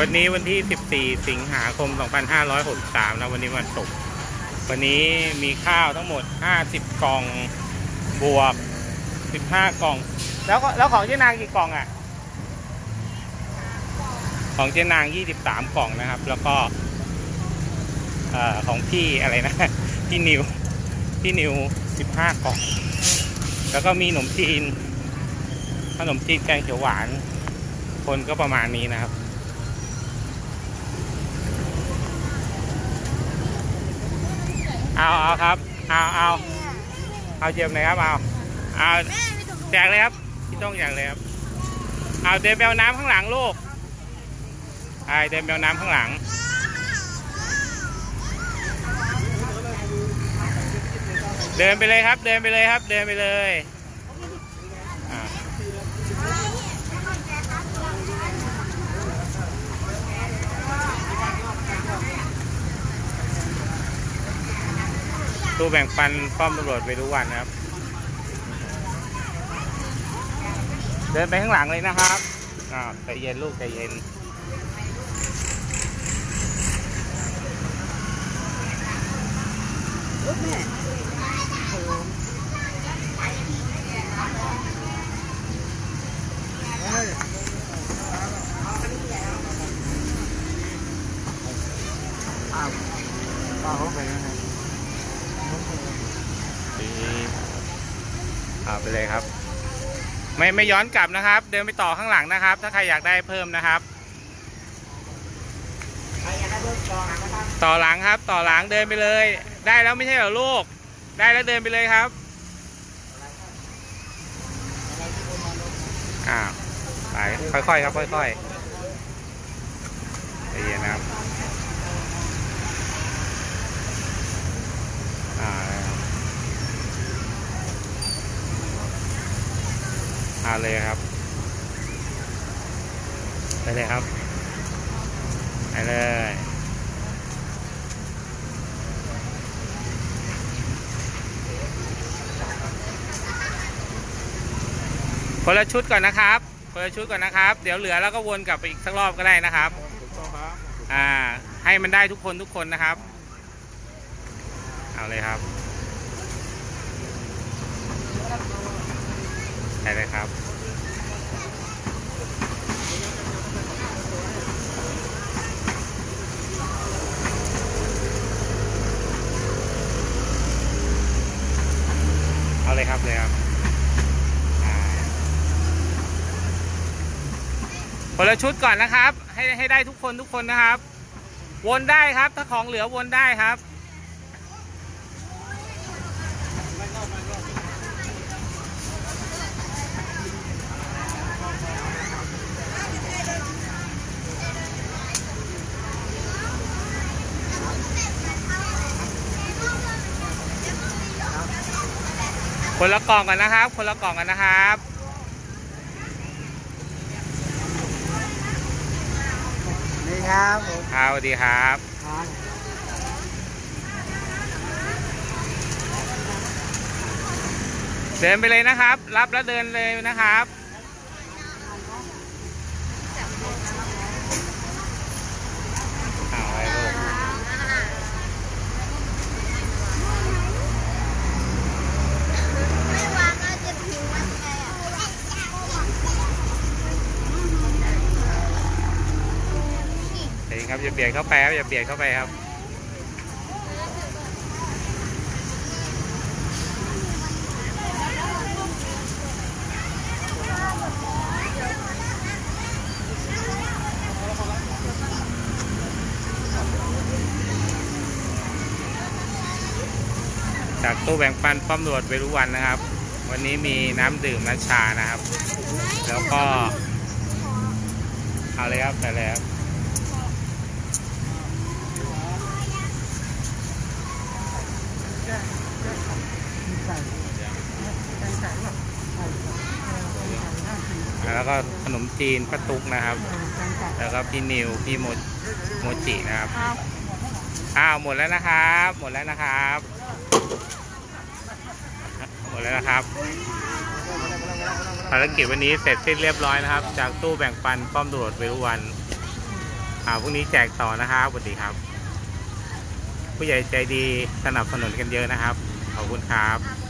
วันนี้วันที่ 14 สิงหาคม 2563 นะวันนี้วันศุกร์วันนี้มีข้าวทั้งหมด 50 กล่องบวก 15 กล่อง แล้วก็แล้วของเจ๊นางกี่กล่องอะ ของเจ๊นาง 23 กล่องนะครับ แล้วก็อของพี่อะไรนะ พี่นิว พี่นิว 15 กล่อง แล้วก็มีขนมจีนขนมจีนแกงเขียวหวาน คนก็ประมาณนี้นะครับ เอาเอาครับเอาเอาเอาเจียมเลยครับเอาเอาแจกเลยครับพี่ต้องแจกเลยครับเอาเดินไปเอาน้ำข้างหลังลูกไอเดินไปเอาน้ำข้างหลังเดินไปเลยครับ เดินไปเลยครับ เดินไปเลย ตู้แบ่งปันป้อมตำรวจไปทุกวันนะครับ เดินไปข้างหลังเลยนะครับอ่าใจเย็นลูกใจเย็นรถแม่เขาไปยังไง ดี เอาไปเลยครับ ไม่ไม่ย้อนกลับนะครับ เดินไปต่อข้างหลังนะครับ ถ้าใครอยากได้เพิ่มนะครับ ต่อหลังครับ ต่อหลังเดินไปเลย ได้แล้วไม่ใช่เหรอลูก ได้แล้วเดินไปเลยครับอ้าวไปค่อยๆครับ ค่อยๆใจเย็นนะครับอ่าเอาเลยครับ ไปเลยครับ ไปเลยคนละชุดก่อนนะครับคนละชุดก่อนนะครับ เดี๋ยวเหลือแล้วก็วนกลับไปอีกสักรอบก็ได้นะครับถูกต้องครับอ่า ให้มันได้ทุกคนทุกคนนะครับ เอาเลยครับใช่เลยครับเอาเลยครับเลยครับคนละชุดก่อนนะครับ ให้ให้ได้ทุกคนทุกคนนะครับ วนได้ครับ ถ้าของเหลือวนได้ครับ คนละกล่องกันนะครับ คนละกล่องกันนะครับ นี่ครับผมครับสวัสดีครับครับเดินไปเลยนะครับ รับแล้วเดินเลยนะครับ เอาไว้ลูก เองครับอย่าเบียดเข้าไปครับอย่าเบียดเข้าไปครับจากตู้แบ่งปันป้อมตำรวจเวรุวันนะครับ วันนี้มีน้ำดื่มน้ำชานะครับ แล้วก็ เอาเลยครับไปเลยครับ แล้วก็ขนมจีนป้าตุกนะครับ แล้วก็พี่นิวพี่โมโมจินะครับ อ้าวหมดแล้วนะครับ หมดแล้วนะครับ หมดแล้วนะครับภารกิจวันนี้เสร็จสิ้นเรียบร้อยนะครับ จากตู้แบ่งปันป้อมตำรวจเวรุวันอ่าพรุ่งนี้แจกต่อนะครับสวัสดีครับ ผู้ใหญ่ใจดีสนับสนุนกันเยอะนะครับ ขอบคุณครับ